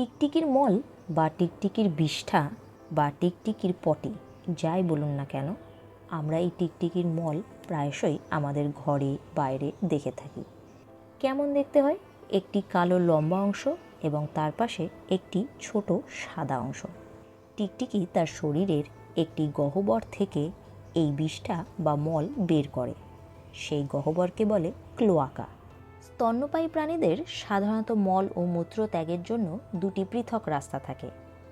টিকটিকির মল বা টিকটিকির বিষ্ঠা বা টিকটিকির পটি, যাই বলুন না কেন, আমরা এই টিকটিকির মল প্রায়শই আমাদের ঘরে, বাইরে দেখে থাকি। কেমন দেখতে হয়? একটি কালো লম্বা অংশ এবং তার পাশে একটি ছোট সাদা অংশ। টিকটিকি তার শরীরের একটি গহ্বর থেকে এই বিষ্ঠা বা মল বের করে। সেই গহ্বরকে বলে ক্লোয়াকা। স্তন্যপায়ী প্রাণীদের সাধারণত মল ও মূত্র ত্যাগের জন্য দুটি পৃথক রাস্তা থাকে।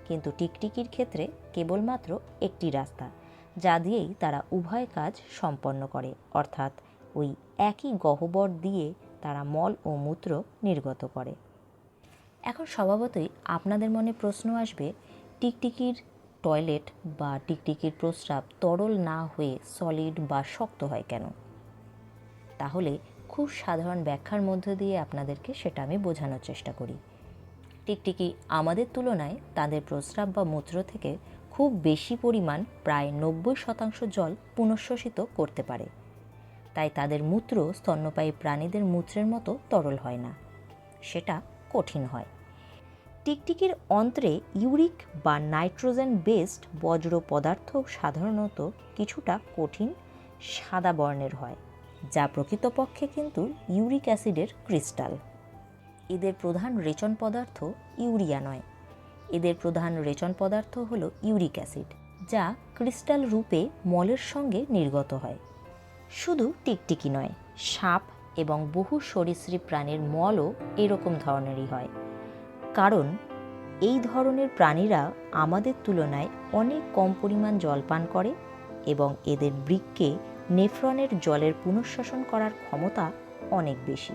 কিন্তু টিকটিকির ক্ষেত্রে কেবলমাত্র একটি রাস্তা, যা দিয়েই তারা উভয় কাজ সম্পন্ন করে, অর্থাৎ ওই একই গহ্বর দিয়ে তারা মল ও মূত্র নির্গত করে। এখন স্বভাবতই আপনাদের মনে প্রশ্ন আসবে, টিকটিকির টয়লেট বা টিকটিকির প্রস্রাব তরল না হয়ে সলিড বা শক্ত হয় কেন? তাহলে খুব সাধারণ ব্যাখ্যার মধ্য দিয়ে আপনাদেরকে সেটা আমি বোঝানোর চেষ্টা করি। টিকটিকি আমাদের তুলনায় তাদের প্রস্রাব বা মূত্র থেকে খুব বেশি পরিমাণ প্রায় নব্বই শতাংশ জল পুনঃশোষিত করতে পারে। তাই তাদের মূত্র স্তন্যপায়ী প্রাণীদের মূত্রের মতো তরল হয় না। সেটা কঠিন হয়। টিকটিকির অন্ত্রে ইউরিক বা নাইট্রোজেন বেসড বজ্র পদার্থ সাধারণত কিছুটা কঠিন সাদা বর্ণের হয়। যা প্রকৃতপক্ষে কিন্তু ইউরিক অ্যাসিডের ক্রিস্টাল। এদের প্রধান রেচন পদার্থ ইউরিয়া নয়। এদের প্রধান রেচন পদার্থ হল ইউরিক অ্যাসিড, যা ক্রিস্টাল রূপে মলের সঙ্গে নির্গত হয়। শুধু টিকটিকি নয়, সাপ এবং বহু সরীসৃপ প্রাণীর মলও এরকম ধরনেরই হয়। কারণ, এই ধরনের প্রাণীরা আমাদের তুলনায় অনেক কম পরিমাণ জল পান করে এবং এদের বৃক্কে নেফ্রনের জলের পুনঃশাসন করার ক্ষমতা অনেক বেশি।